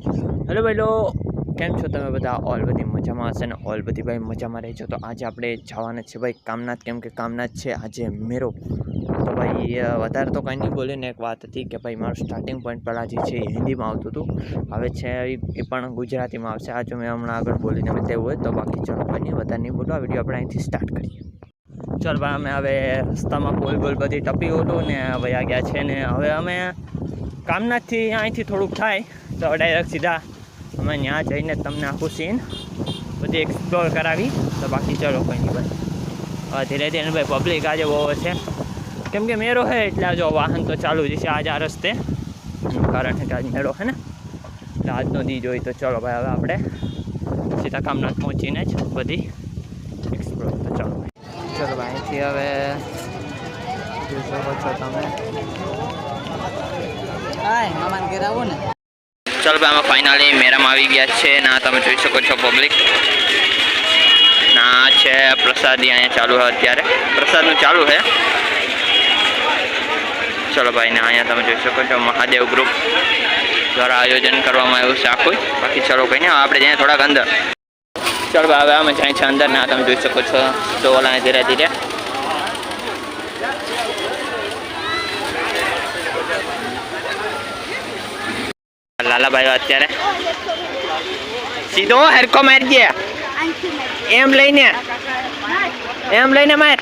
Hello ભાઈ લો કેમ છો તમે બધા? ઓલ બધી મજામાં હશે ને? ઓલ બધી ભાઈ મજામાં રહેજો. તો આજે આપણે જવાના છે ભાઈ કામનાથ. કેમ કે કામનાથ છે આજે મેરો. તો ભાઈ વધારે તો કંઈ નહીં બોલ્યું ને, એક વાત હતી કે ભાઈ મારું સ્ટાર્ટિંગ પોઈન્ટ પહેલાં જે છે હિન્દીમાં આવતું હતું. હવે છે એ પણ ગુજરાતીમાં આવશે. આજે મેં હમણાં આગળ બોલીને બતાવ્યું હોય તો બાકી ચલો કંઈ નહીં, વધારે નહીં બોલો. આ વીડિયો આપણે અહીંથી સ્ટાર્ટ કરીએ. ચાલ ભાઈ, અમે હવે રસ્તામાં બોલ બોલ બધી ટપી હતું ને વયા ગયા છે ને. હવે અમે કામનાથથી અહીંથી થોડુંક થાય. તો ડાયરેક્ટ સીધા. અમે ત્યાં જઈને તમને આખું સીન બધી એક્સપ્લોર કરાવી. તો બાકી ચલો કંઈ નહીં ભાઈ. હવે ધીરે ધીરે ભાઈ પબ્લિક આજે બહુ છે. કેમ કે મેળો છે એટલે આ જો વાહન તો ચાલુ જ છે આજ આ રસ્તે. એનું કારણ છે કે આજ મેળો છે ને. એટલે આજનો દી જોઈ તો ચલો ભાઈ હવે આપણે સીધા કામનાથ પહોંચીને જ બધી એક્સપ્લોર તો ચલો ભાઈ. ચલો ભાઈ અહીંથી હવે જોઈ શકો છો તમે. હા મામાને ઘેર આવો ને. ચાલો ભાઈ, આમાં ફાઇનલી મેરામાં આવી ગયા છે. ના, તમે જોઈ શકો છો પબ્લિક ના, છે પ્રસાદી અહીંયા ચાલુ છે અત્યારે. પ્રસાદનું ચાલુ છે ચલો ભાઈ, ને, અહીંયા તમે જોઈ શકો છો મહાદેવ ગ્રુપ દ્વારા આયોજન કરવામાં આવ્યું છે આખું. બાકી ચલો કંઈ નહીં, આપણે જઈએ થોડાક અંદર. ચલો ભાઈ, હવે અમે જાય છે અંદર. ના, તમે જોઈ શકો છો. સ્ટોલ અહીંયા ધીરે ધીરે. લાલાભાઈ અત્યારે. સીધો હરકો મારજે એમ લઈને. એમ લઈને માર.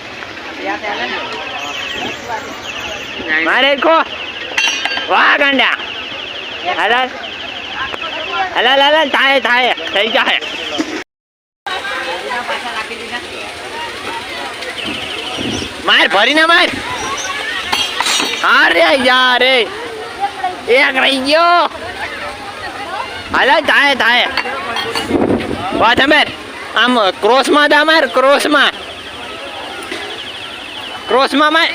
મારે હરકો વાહ, ગાંડા. હલાલ હલાલ હલાલ થાય થાય થઈ જાય માર, ભરીને માર. અરે યાર એક રહી ગયો. હાલે થાય થાય વાત અમે આમ ક્રોસમાં દા માર ક્રોસમાં. ક્રોસમાં માર.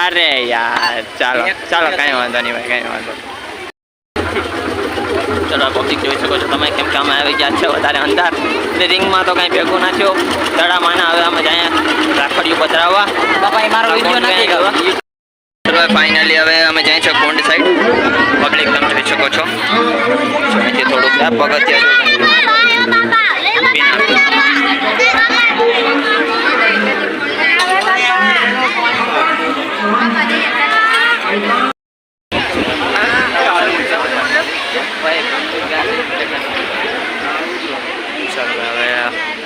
અરે યાર ચાલો ચાલો કાંઈ વાંધો નહીં ભાઈ કાંઈ વાંધો. ચલો પબ્લિક જોઈ શકો છો તમે કેમ કે અમે આવી ગયા છે વધારે અંદર. એટલે રિંગમાં તો કાંઈ ભેગું ના થયો. તળામાં હવે અમે જાય રાખડીઓ પધરાવવા. બાપા એ મારો વીડિયો નથી ફાઇનલી હવે અમે જાય છે કુંડ સાઈડ આ પગથિયા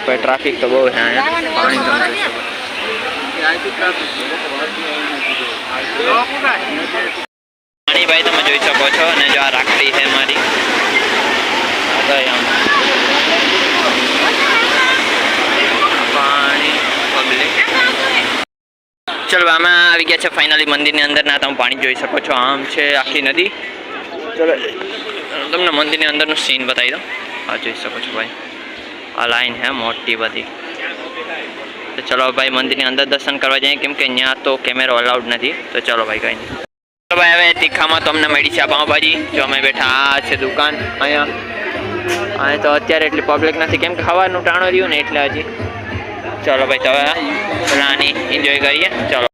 કોઈ ટ્રાફિક તો બહુ છે અહીંયા. પાણી ભાઈ તમે જોઈ શકો છો અને જો આ રાખડી છે મારી આમ પાણી પબ્લિક ચલો આમાં આવી ગયા છે ફાઇનલી મંદિરની અંદર ના તમે પાણી જોઈ શકો છો. આમ છે આખી નદી. ચલો. તમને મંદિરની અંદરનું સીન બતાવી દઉં. આ જોઈ શકો છો ભાઈ. આ લાઈન હે મોટી બધી. તો ચલો ભાઈ મંદિરની અંદર દર્શન કરવા જઈએ. કેમ કે અહીંયા તો કેમેરો અલાઉડ નથી. તો ચલો ભાઈ કંઈ નહીં. ચલો ભાઈ હવે તીખામાં તમને મળી છે આ પાઉંભાજી. જો અમે બેઠા આ છે દુકાન અહીંયા. અહીંયા તો અત્યારે એટલી પબ્લિક નથી. કેમ કે ખાવાનું ટાણો રહ્યું ને એટલે હજી. ચલો ભાઈ, તો હવે રાની એન્જોય કરીએ. ચલો.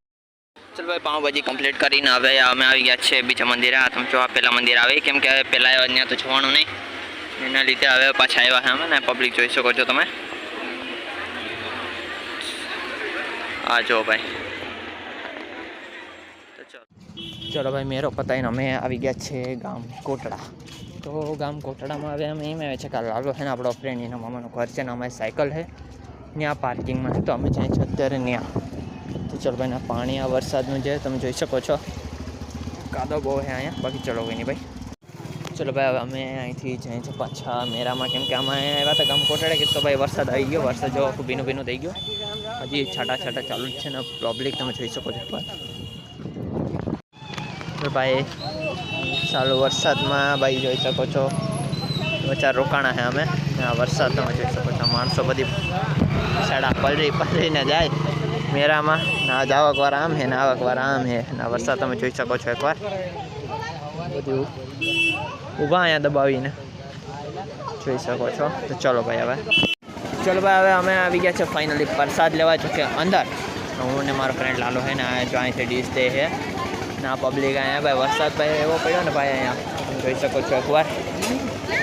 ચલો ભાઈ પાઉંભાજી કમ્પ્લીટ કરીને હવે અમે આવી ગયા છે બીજા મંદિરે. આ તમે જો આ પહેલાં મંદિર આવે. કેમ કે હવે પહેલાં અહીંયા તો જોવાનું નહીં. એના લીધે હવે પાછા આવ્યા છે અમે ને પબ્લિક જોઈ શકો છો તમે. આ જો ભાઈ. ચલો. ભાઈ, મેરો પતાવીને અમે આવી ગયા છે ગામ કોટડા. તો ગામ કોટડામાં હવે અમે. એમ આવે છે કે લાલો છે ને આપણો ફ્રેન્ડ એના મામાનું ઘર છે ને અમારી સાયકલ છે. ત્યાં પાર્કિંગમાં તો અમે જાય છે અત્યારે ત્યાં. તો ચલો ભાઈ પાણી આ વરસાદનું જે તમે જોઈ શકો છો. કાદો બહુ છે અહીંયા. બાકી ચલો કોઈ નહીં ભાઈ. ચલો ભાઈ, હવે અમે અહીંથી જઈએ છીએ પાછા મેરામાં. કેમ કે અમે આવ્યા હતા ગામ કોટડે કે તો ભાઈ વરસાદ આવી ગયો. વરસાદ જો આખું ભીનું ભીનું થઈ ગયો. હજી છાટા છાટા ચાલુ જ છે ને પબ્લિક તમે જોઈ શકો છો. તો ભાઈ, ચાલુ વરસાદમાં ભાઈ જોઈ શકો છો. વચાર રોકાણા છે અમે. આ વરસાદ તમે જોઈ શકો છો માણસો બધી સાડા પલરી પલરીને જાય મેરામાં ના જ આવકવાર આમ હે ને આવકવાર આમ હે ના વરસાદ તમે જોઈ શકો છો એકવાર. બધું ઊભા અહીંયા દબાવીને જોઈ શકો છો. તો ચલો ભાઈ હવે. ચલો ભાઈ હવે અમે આવી ગયા છે ફાઇનલી પ્રસાદ લેવા જો કે અંદર હું ને મારો ફ્રેન્ડ લાલો છે ને આ જો અહીંથી ડીશ દે છે. ને પબ્લિક અહીંયા ભાઈ. વરસાદ ભાઈ એવો પડ્યો ને ભાઈ અહીંયા. જોઈ શકો છો એકવાર.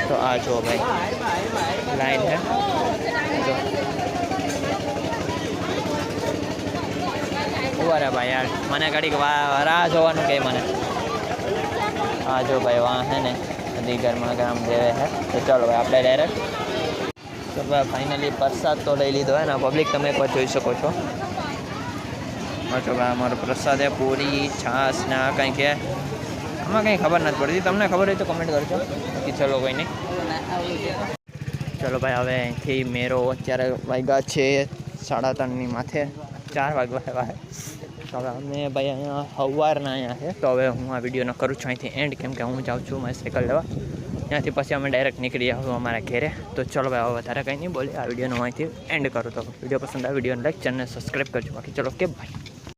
તો આ જો ભાઈ. લાઈન છે જો. ઊભા ભાઈ યાર. મને ઘડીક રાહ જોવાનું કે મને. હા જો ભાઈ વાહ હે ને. બધી ઘરમાં ગામ દેવે હે. તો ચાલો ભાઈ, આપણે ડાયરેક્ટ તો ભાઈ ફાઇનલી પ્રસાદ તો લઈ લીધો હે ને. પબ્લિક તમે એકવાર જોઈ શકો છો. જો ભાઈ અમારો પ્રસાદ હે પૂરી, છાશ, ને આ કંઈ કે. આમાં કંઈ ખબર નથી પડતી. તમને ખબર હોય તો કમેન્ટ કરજો. બાકી ચલો કોઈ નહીં. ચલો ભાઈ, હવે અહીંથી મેરો અત્યારે વાગ્યા છે સાડા ત્રણની માથે. ચાર વાગવા છે. તો હવે અમે ભાઈ અહીંયા સવારના અહીંયા છે. તો હવે હું આ વિડીયોનો કરું છું. અહીંથી એન્ડ કેમ કે હું જાઉં છું મારી સાયકલ લેવા. ત્યાંથી પછી અમે ડાયરેક્ટ નીકળી આવું અમારા ઘેરે. તો ચલો ભાઈ, હવે વધારે કંઈ નહીં બોલે આ વિડીયોનો અહીંથી એન્ડ કરું. તો વીડિયો પસંદ આવે વિડીયોને લાઈક ચેનલને સબસ્ક્રાઈબ કરજો. બાકી ચલો કે ભાઈ